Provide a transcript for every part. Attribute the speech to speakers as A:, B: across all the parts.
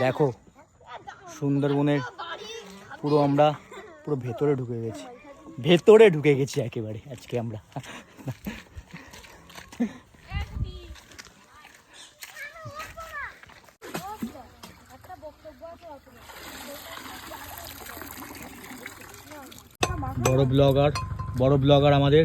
A: দেখো, সুন্দরবনের পুরো আমরা পুরো ভেতরে ঢুকে গেছি। ভেতরে ঢুকে গেছি একেবারে আজকে আমরা। বড় ব্লগার বড় ব্লগার আমাদের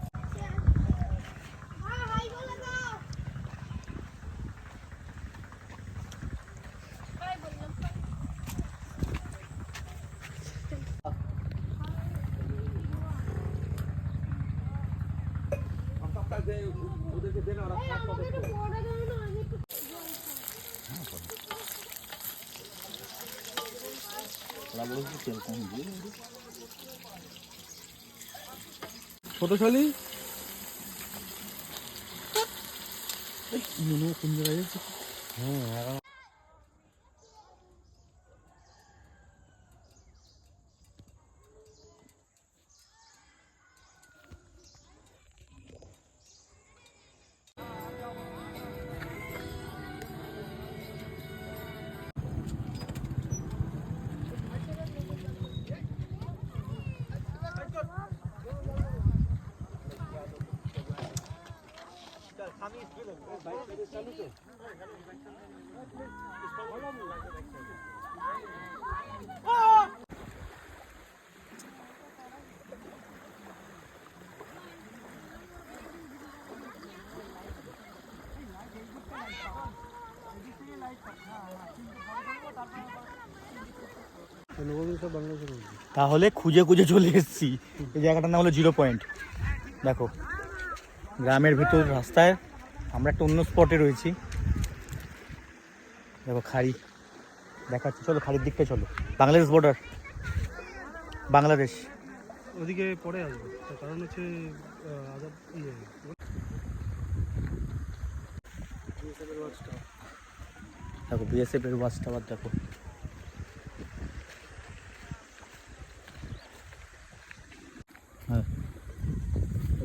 B: ছোট শালি
A: কোন জায়গায় যাচ্ছে তাহলে খুঁজে খুঁজে চলে এসেছি। এই জায়গাটার নাম হলো জিরো পয়েন্ট দেখো গ্রামের ভিতর রাস্তায় আমরা একটা অন্য স্পটে রয়েছি। দেখো খাড়ি। দেখাচ্ছি। চলো খাড়ির দিকটা চলো। বাংলাদেশ বর্ডার বাংলাদেশ।
B: ওদিকে পরে আসব। কারণ হচ্ছে আদার ইয়ে।
A: দেখো বিএসএফ এর ওয়াচ টাওয়ার দেখো। হ্যাঁ।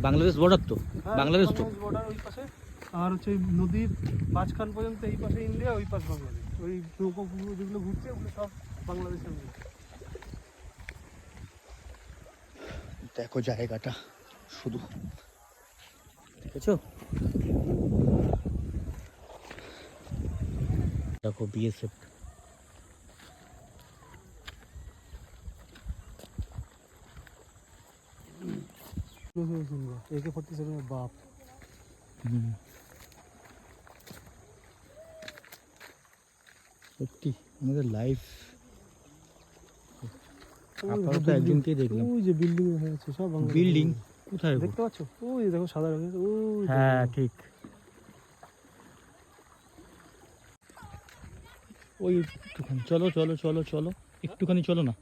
A: বাংলাদেশ বর্ডার তো? বাংলাদেশ তো?
B: বর্ডার ওই পাশে। আর হচ্ছে ওই নদীর মাঝখান পর্যন্ত এই পাশে ইন্ডিয়া ওই পাশ বাংলাদেশ। ওই নৌকো যেগুলো ঘুরছে ওগুলো সব বাংলাদেশের মধ্যে।
A: দেখো জায়গাটা শুধু। দেখেছ? দেখো বিএসএফ
B: একে ফোর্টি সেভেনের বাপ।
A: সত্যি আমাদের লাইফ আপাতত একজনকেই দেখলাম।
B: ওই যে বিল্ডিং হয়ে সব
A: বিল্ডিং কোথায়
B: দেখতে পাচ্ছ? ওই দেখো সাদা রঙের ওই
A: হ্যাঁ ঠিক। ওই একটুখানি চলো চলো চলো চলো। একটুখানি চলো না।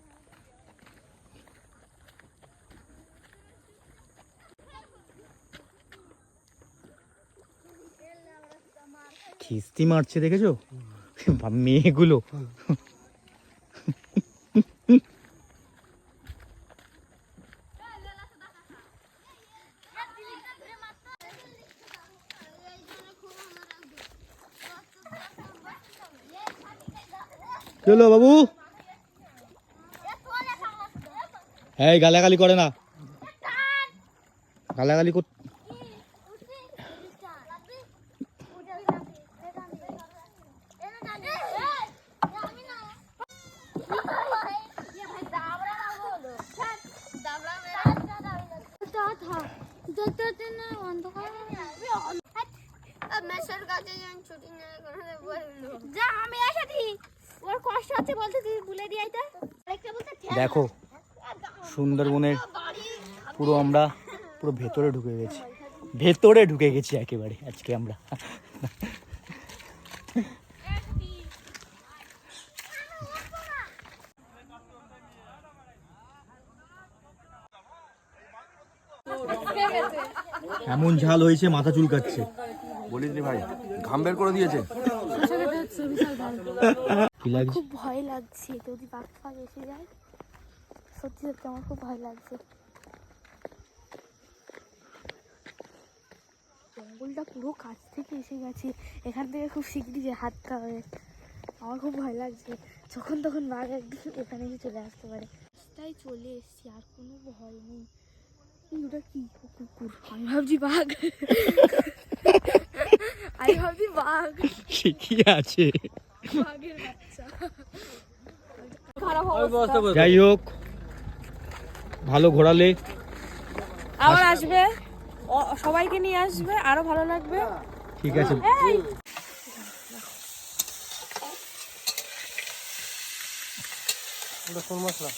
A: খিস্তি মারছে দেখেছ? মেয়েগুলো। হলো বাবু। এই গালাগালি করে না। গালাগালি কর
C: যা আমি কষ্ট বলতে তুই দিয়ে
A: দেখো সুন্দরবনের পুরো আমরা পুরো ভেতরে ঢুকে গেছি। ভেতরে ঢুকে গেছি একেবারে আজকে আমরা। এমন ঝাল হয়েছে মাথা চুলকাচ্ছে।
D: বলিস ভাই ঘাম বের করে দিয়েছে।
C: খুব ভয় লাগছে যদি বাঘ ফাঘ এসে যায়। সত্যি সত্যি আমার খুব ভয় লাগছে। জঙ্গলটা পুরো কাছ থেকে এসে গেছে। এখান থেকে খুব শিগগিরই যে হাতটা হবে। আমার খুব ভয় লাগছে। যখন তখন বাঘ একদিন এখানে এসে চলে আসতে পারে। রাস্তায় চলে এসেছি আর কোনো ভয় নেই। ওটা কি? কুকুর। আমি ভাবছি বাঘ। আমি ভাবছি বাঘ।
A: সে আছে?
C: বাঘের বাচ্চা। খারাপ অবস্থা।
A: যাই হোক ভালো ঘোরালে।
E: আবার আসবে। সবাইকে নিয়ে আসবে। আরও ভালো লাগবে।
A: ঠিক আছে।
B: ওটা কোন মশলা?